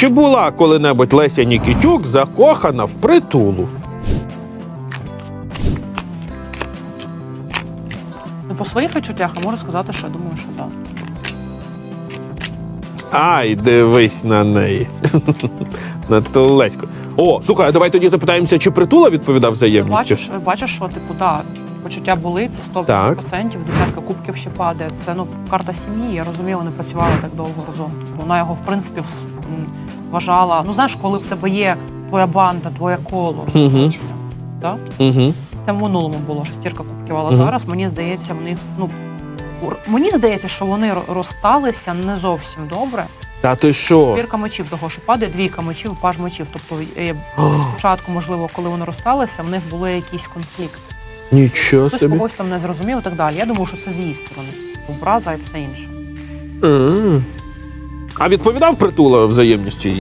Чи була коли-небудь Леся Нікітюк закохана в притулу? Ну, по своїх відчуттях я можу сказати, що я думаю, що так. Ай, дивись на неї. на ту Леську. О, слухай, а давай тоді запитаємося, чи притула відповідав взаємністю? Бачиш, бачиш, що типу, да, почуття були, це 100%, Так. десятка кубків ще падає. Це ну карта сім'ї. Я розумію, вони працювали так довго разом. Вона його, в принципі, вс- м, вважала. Ну знаєш, коли в тебе є твоя банда, твоє коло. Оточення, Да? Угу. Це в минулому було шестірка кубків, але Мгм. зараз мені здається, в них ну. Мені здається, що вони ро- розсталися не зовсім добре. Та ти що? Четвірка мечів того, що падає, двійка мечів, паж мечів. Тобто е, спочатку, можливо, коли вони розсталися, в них були якийсь конфлікт. Нічого Хтось собі. когось там не зрозумів і так далі. Я думаю, що це з її сторони. Образа і все інше. А відповідав притула взаємністю?